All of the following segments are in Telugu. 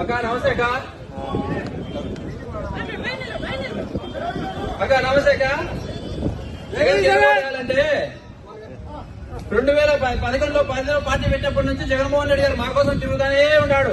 అక్కా నమస్తే అక్కా. అక్కా నమస్తే అక్క. జగన్ గెలవాలంటే రెండు వేల పదకొండులో పదిలో పార్టీ పెట్టినప్పటి నుంచి జగన్మోహన్ రెడ్డి గారు మా కోసం తిరుగుతానే ఉన్నాడు.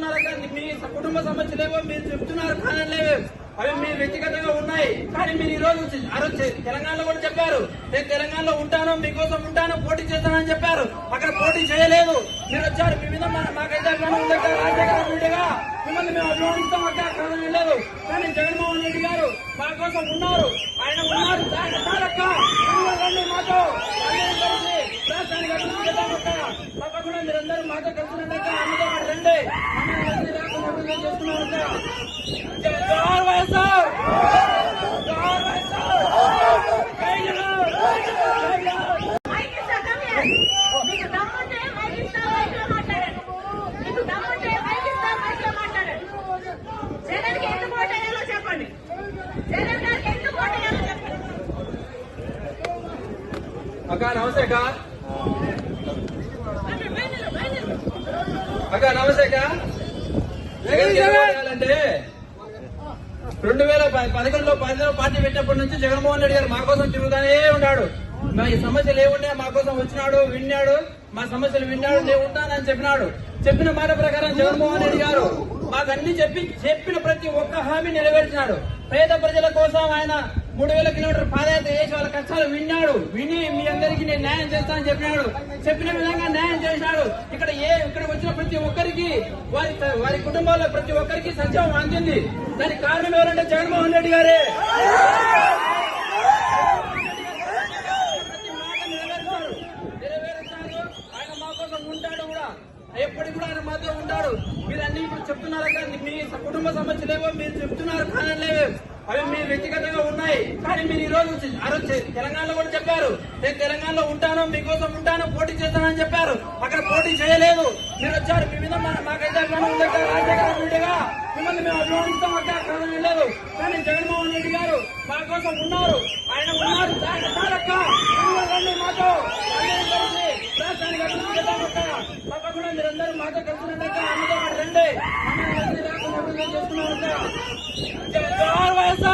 చెప్తున్నారు కానీ మీ కుటుంబ సమస్యలేవో మీరు చెప్తున్నారు కానీ లేవే అవి మీ వ్యక్తిగతంగా ఉన్నాయి. కానీ మీరు ఈ రోజు ఆ రోజు తెలంగాణలో కూడా చెప్పారు. నేను తెలంగాణలో ఉంటాను మీకోసం ఉంటాను పోటీ చేస్తానని చెప్పారు. అక్కడ పోటీ చేయలేదు. మీరు వచ్చారు. మీ మీద మాకైతే అభిమానం ఉంది రాజశేఖర రెడ్డిగా మిమ్మల్ని మేము అభిమానిస్తాం అక్క అక్కడ లేదు. కానీ జగన్మోహన్ రెడ్డి గారు మా కోసం ఉన్నారు. ఆయన ఉన్నారు. రండి మాతో. రాష్ట్రానికి మీరందరూ మాతో కలిసినట్టు అన్నతో రండి మమ్మల్ని కలిసి రాకుండా అభివృద్ధి చేస్తున్నాం అక్క చెప్పండి అక్క నమస్తే అక్క. బయలుదేరు, అక్క నమస్తే అక్క. జగన్ గెలవాలంటే రెండు వేల పదకొండులో పదిలో పార్టీ పెట్టినప్పటి నుంచి జగన్మోహన్ రెడ్డి గారు మా కోసం తిరుగుతానే ఉన్నాడు. మా ఈ సమస్యలు ఏముండే మా కోసం వచ్చినాడు విన్నాడు. మా సమస్యలు విన్నాడు నేను ఉంటానని చెప్పినాడు. చెప్పిన మాట ప్రకారం జగన్మోహన్ రెడ్డి గారు మాకు అన్ని చెప్పి చెప్పిన ప్రతి ఒక్క హామీ నెరవేర్చినాడు. పేద ప్రజల కోసం ఆయన మూడు వేల కిలోమీటర్ పాదయాత్ర చేసి వాళ్ళ కష్టాలు విన్నాడు. విని మీ అందరికీ నేను న్యాయం చేస్తానని చెప్పినాడు. చెప్పిన చేశాడు. చేసినాడు ఇక్కడ ఏ ఇక్కడ వచ్చిన ప్రతి ఒక్కరికి వారి వారి కుటుంబాల్లో ప్రతి ఒక్కరికి సంక్షేమం అందింది. దానికి కారణం ఎవరంటే జగన్మోహన్ రెడ్డి గారే. ప్రతి మాట ఆయన మా కోసం ఉంటాడు కూడా. ఎప్పటికి కూడా ఆయన మాతో ఉంటాడు. మీరు అన్ని ఇప్పుడు చెప్తున్నారు కానీ మీ కుటుంబ సమస్యలేవో మీరు చెప్తున్నారు కానలేవో అవి మీ వ్యక్తిగతంగా ఉన్నాయి కానీ మీరు ఈ రోజు వచ్చి- ఆ రోజు తెలంగాణలో కూడా చెప్పారు. నేను తెలంగాణలో ఉంటాను మీకోసం ఉంటాను పోటీ చేస్తానని చెప్పారు. అక్కడ పోటీ చేయలేదు. మీరు వచ్చారు మీ మీద మాకైతే అభిమానం రాజశేఖర రెడ్డిగా మిమ్మల్ని మేము అభిమానిస్తాం అక్క కాదని లేదు కానీ జగన్మోహన్ రెడ్డి గారు మా కోసం ఉన్నారు. ఆయన ఉన్నారు. రండి మాతో. రాష్ట్రానికి మీరందరూ మాతో కలిసినట్టు రండి. चार वैसा